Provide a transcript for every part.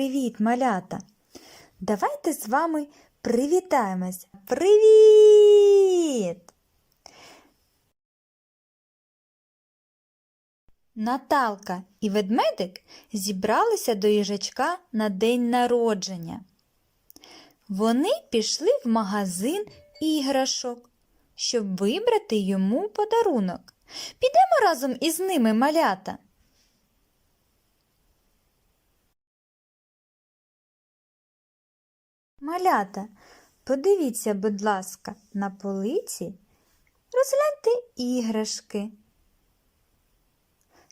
Привіт-привіт, малята! Давайте з вами привітаємось. Привіт! Наталка і ведмедик зібралися до їжачка на день народження. Вони пішли в магазин іграшок, щоб вибрати йому подарунок. Підемо разом із ними, малята. Малята, подивіться, будь ласка, на полиці, розгляньте іграшки.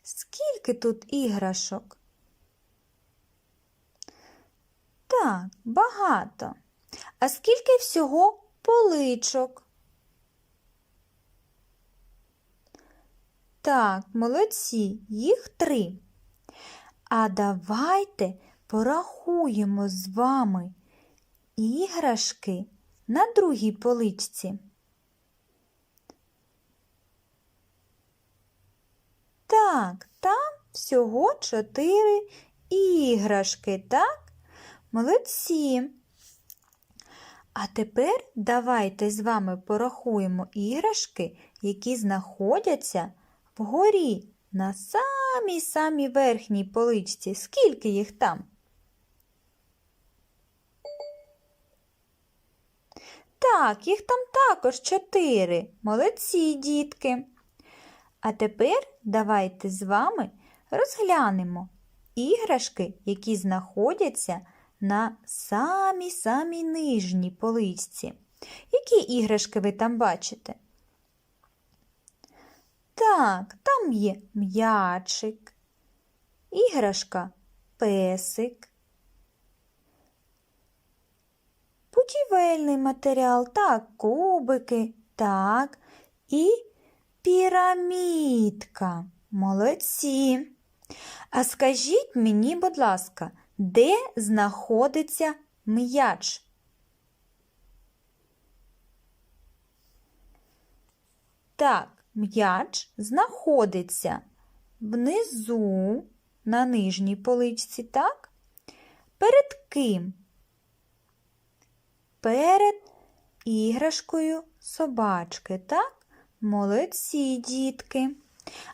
Скільки тут іграшок? Так, багато. А скільки всього поличок? Так, молодці, їх три. А давайте порахуємо з вами іграшки на другій поличці. Так, там всього чотири іграшки, так? Молодці. А тепер давайте з вами порахуємо іграшки, які знаходяться вгорі на самій самій верхній поличці. Скільки їх там? Так, їх там також чотири. Молодці, дітки. А тепер давайте з вами розглянемо іграшки, які знаходяться на самій самій нижній поличці. Які іграшки ви там бачите? Так, там є м'ячик, іграшка песик, будівельний матеріал, так, кубики, так, і пірамідка. Молодці. А скажіть мені, будь ласка, де знаходиться м'яч? Так, м'яч знаходиться внизу на нижній поличці, так? Перед ким? Перед іграшкою собачки, так? Молодці, дітки.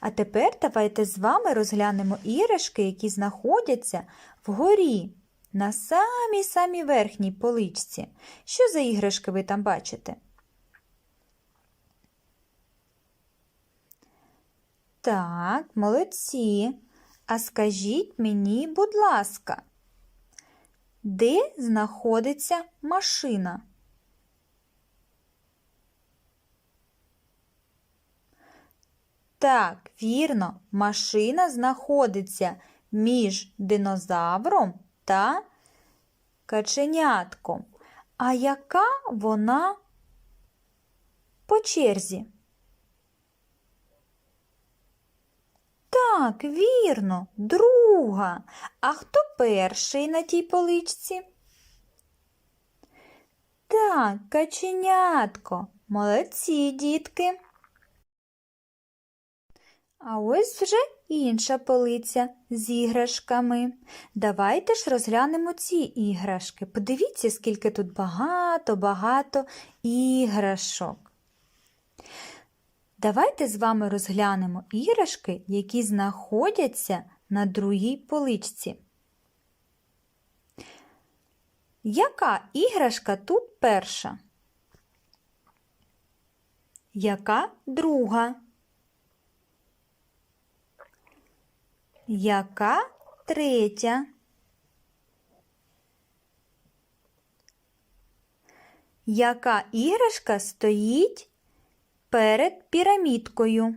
А тепер давайте з вами розглянемо іграшки, які знаходяться вгорі, на самій самій верхній поличці. Що за іграшки ви там бачите? Так, молодці. А скажіть мені, будь ласка, де знаходиться машина? Так, вірно, машина знаходиться між динозавром та каченятком. А яка вона по черзі? Так, вірно, друга. А хто перший на тій поличці? Так, каченятко. Молодці, дітки. А ось вже інша полиця з іграшками. Давайте ж розглянемо ці іграшки. Подивіться, скільки тут багато-багато іграшок. Давайте з вами розглянемо іграшки, які знаходяться на другій поличці. Яка іграшка тут перша? Яка друга? Яка третя? Яка іграшка стоїть перед пірамідкою?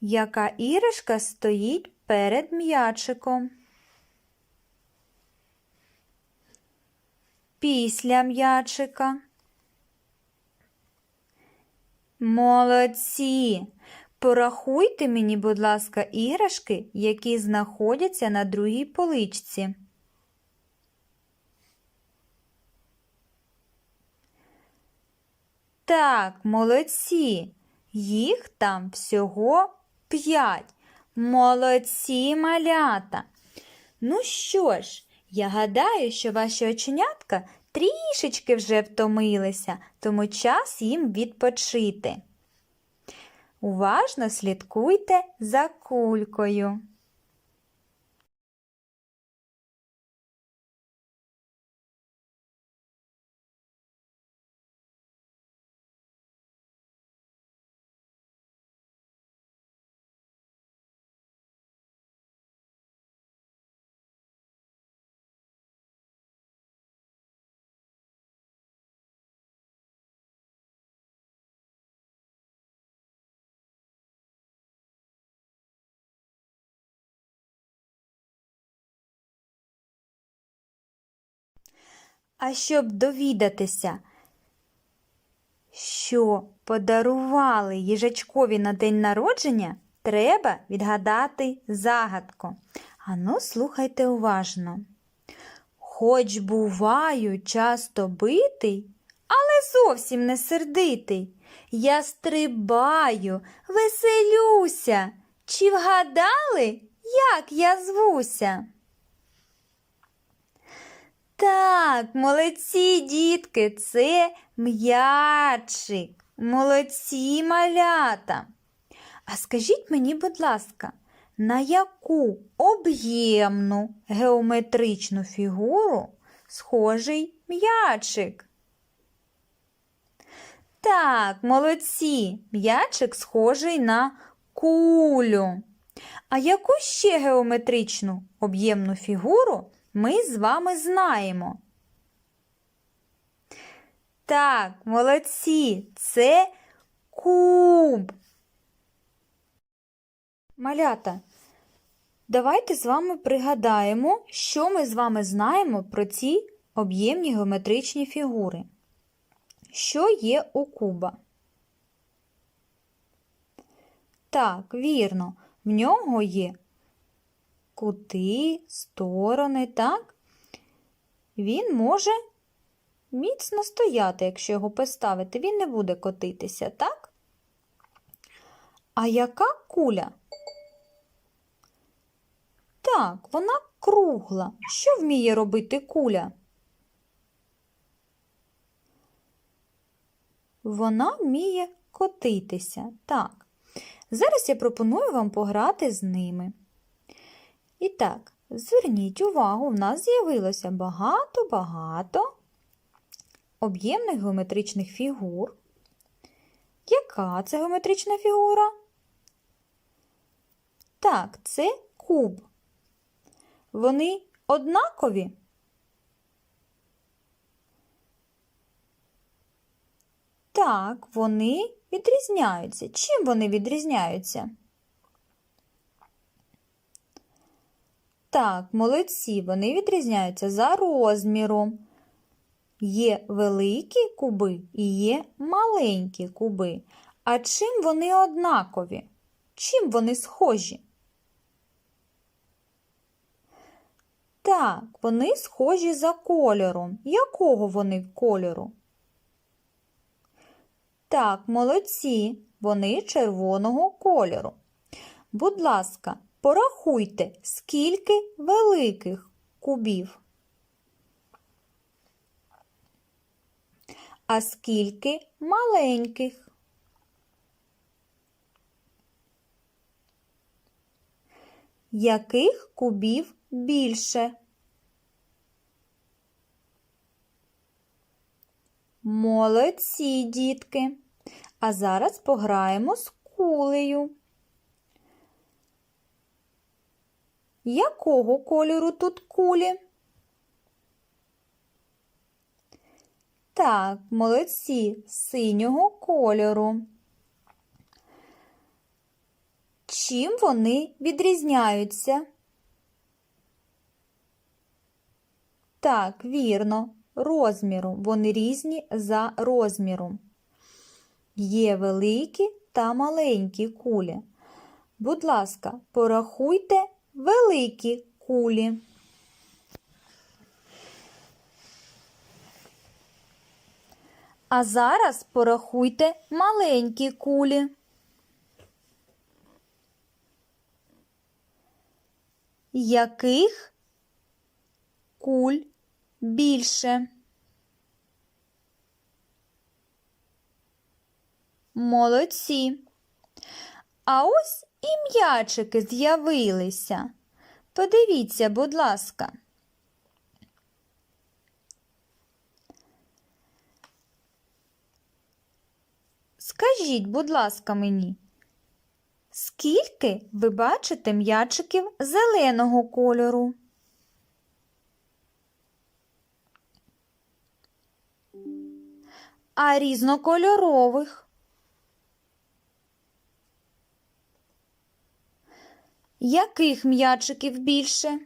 Яка іграшка стоїть перед м'ячиком? Після м'ячика. Молодці! Порахуйте мені, будь ласка, іграшки, які знаходяться на другій поличці. Так, молодці. Їх там всього П'ять. Молодці малята. Ну що ж, я гадаю, що ваші оченятка трішечки вже втомилися, тому час їм відпочити. Уважно слідкуйте за кулькою. А щоб довідатися, що подарували їжачкові на день народження, треба відгадати загадку. Ану, слухайте уважно. Хоч буваю часто битий, але зовсім не сердитий. Я стрибаю, веселюся. Чи вгадали, як я звуся? Так, молодці, дітки, це м'ячик. Молодці малята. А скажіть мені, будь ласка, на яку об'ємну геометричну фігуру схожий м'ячик? Так, молодці, м'ячик схожий на кулю. А яку ще геометричну об'ємну фігуру ми з вами знаємо? Так, молодці, це куб. Малята, давайте з вами пригадаємо, що ми з вами знаємо про ці об'ємні геометричні фігури. Що є у куба? Так, вірно, в нього є кути, сторони, так? Він може міцно стояти, якщо його поставити, він не буде котитися, так? А яка куля? Так, вона кругла. Що вміє робити куля? Вона вміє котитися. Так. Зараз я пропоную вам пограти з ними. І так, зверніть увагу, в нас з'явилося багато-багато об'ємних геометричних фігур. Яка це геометрична фігура? Так, це куб. Вони однакові? Так, вони відрізняються. Чим вони відрізняються? Так, молодці, вони відрізняються за розміром. Є великі куби і є маленькі куби. А чим вони однакові? Чим вони схожі? Так, вони схожі за кольором. Якого вони кольору? Так, молодці, вони червоного кольору. Будь ласка, порахуйте, скільки великих кубів. А скільки маленьких? Яких кубів більше? Молодці, дітки. А зараз пограємо з кулею. Якого кольору тут кулі? Так, молодці, синього кольору. Чим вони відрізняються? Так, вірно, розміру. Вони різні за розміром. Є великі та маленькі кулі. Будь ласка, порахуйте великі кулі. А зараз порахуйте маленькі кулі. яких куль більше? Молодці. А ось і м'ячики з'явилися. Подивіться, будь ласка. Скажіть, будь ласка, мені, скільки ви бачите м'ячиків зеленого кольору? А різнокольорових? Яких м'ячиків більше?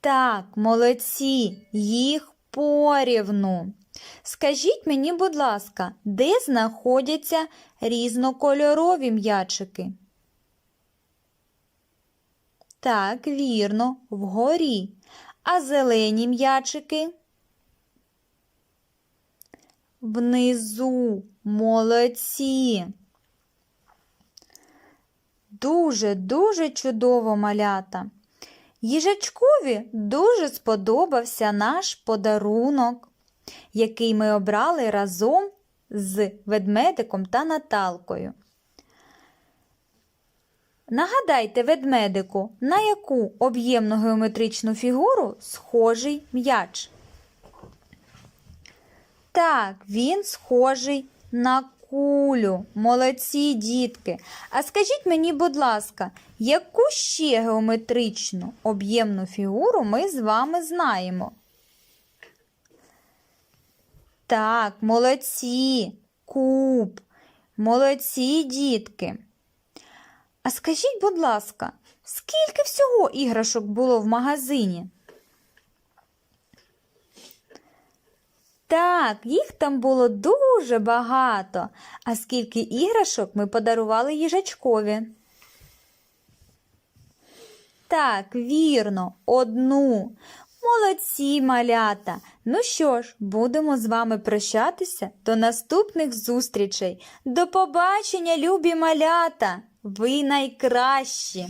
Так, молодці, їх порівну. Скажіть мені, будь ласка, де знаходяться різнокольорові м'ячики? Так, вірно, вгорі. А зелені м'ячики? Внизу, молодці. Дуже, дуже чудово малята. Їжачкові дуже сподобався наш подарунок, який ми обрали разом з ведмедиком та Наталкою. Нагадайте ведмедику, на яку об'ємну геометричну фігуру схожий м'яч. Так, він схожий на кулю. Молодці, дітки. А скажіть мені, будь ласка, яку ще геометричну об'ємну фігуру ми з вами знаємо? Так, молодці, куб. Молодці, дітки. А скажіть, будь ласка, скільки всього іграшок було в магазині? Так, їх там було дуже багато. А скільки іграшок ми подарували їжачкові? Так, вірно, одну. Молодці малята. Ну що ж, будемо з вами прощатися до наступних зустрічей. До побачення, любі малята! Ви найкращі!